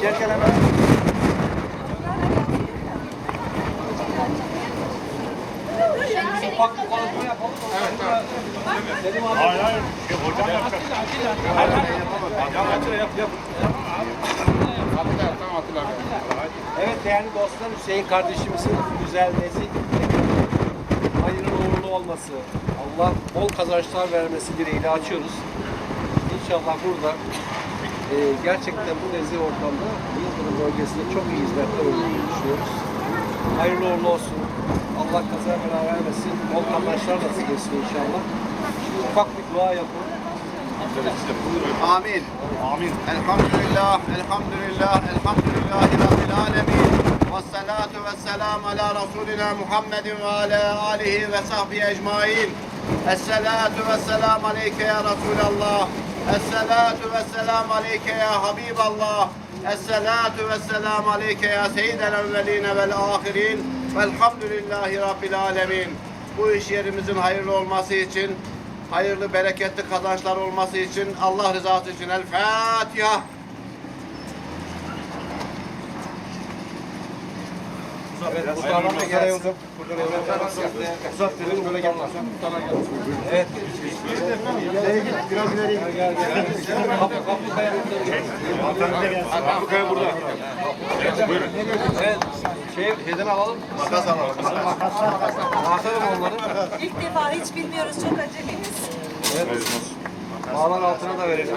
Gel gel hemen. Ufak bir konuşma yapalım. Evet, evet. Selim abi. Hayır hayır. Şey, hocam yapacak. Yap, yap, yap. Evet değerli dostlar Hüseyin kardeşimizin güzel nezih hayırlı uğurlu olması, Allah bol kazançlar vermesi dileğiyle açıyoruz. İnşallah burada e, gerçekten bu nezih ortamda Yıldırım bölgesinde çok iyi hizmetler olduğunu düşünüyoruz. Hayırlı uğurlu olsun. Allah kaza bela vermesin. Bol kazançlar nasip etsin inşallah. Şimdi ufak bir dua yapın. Amin. Amin. Elhamdülillah, elhamdülillah, elhamdülillahi Rabbil alemin. Ve salatu ve selam ala Resulina Muhammedin ve ala alihi ve sahbihi ecmain. Esselatu ve selam aleyke ya Resulallah. Esselatu ve selam aleyke ya Habiballah. Esselatu ve selam aleyke ya seyyidel evveline vel ahirin. Velhamdülillahi Rabbil alemin. Bu iş yerimizin hayırlı olması için hayırlı, bereketli kazançlar olması için Allah rızası için El Fatiha. Evet, kurtarma gereği uzat. Uzat dedim böyle gel. Evet. İleri git, biraz ileri git. Kapı, kapı kaya. Kapı kaya burada. Evet. Şey, şeyden alalım. Makas alalım. Atalım onları. İlk defa hiç bilmiyoruz çok acemiyiz. Evet. Bağlar altına da verelim.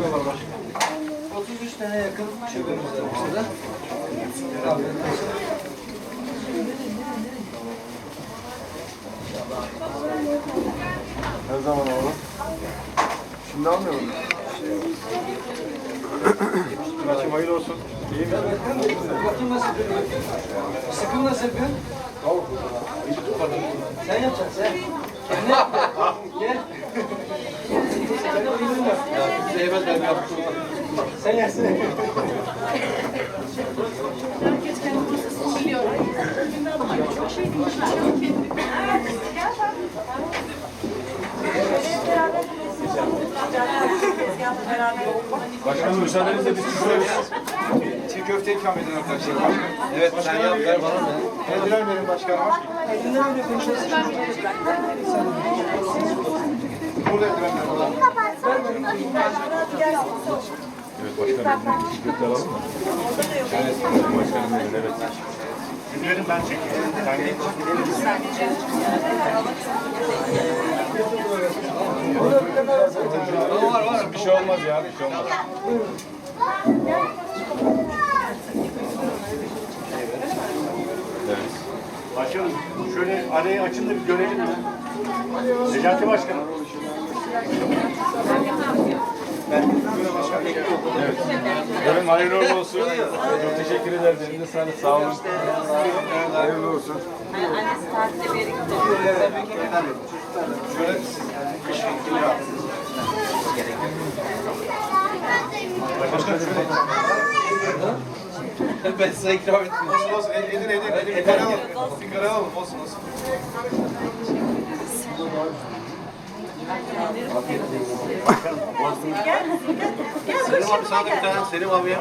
şube var başkanım? 33 tane yakın şubemiz var burada. Her zaman oğlum. Şimdi almıyor musun? Maçım hayırlı olsun. İyi mi? Bakayım nasıl yapıyorsun? Sıkım nasıl yapıyorsun? Sen yapacaksın sen. Kendin. Gel. Sen de uygun yap. Yemez ben yaptım. Sen yersin. Herkes kendi masasını biliyor. Çok şey değişmiş. Başkanım müsaadenizle biz çıkıyoruz. Çiğ köfte ikram edin arkadaşlar. Evet sen yap ver bana da. Kendiler verin başkanıma. Burada eldivenler var. Evet başkanım. Bisikletler alalım mı? Evet. Başkanım evet. Günlerim ben çekiyorum. Sen geç. Var var. Bir şey olmaz ya. Bir şey olmaz. Evet. Başkanım şöyle arayı açın da bir görelim mi? Necati Başkanım. Görün hayırlı uğurlu olsun. Çok teşekkür ederiz. Elinize sağlık. Sağ olun. Hayırlı olsun. Annesi tatilde bir yere gitti. Şöyle kış fikri yap. Başkanım şöyle. Ben size ikram ettim. Olsun olsun. Edin edin. Edin. Bir kare alalım. Bir kare alalım. Olsun olsun. Selim abi sana bir tane Selim abiye.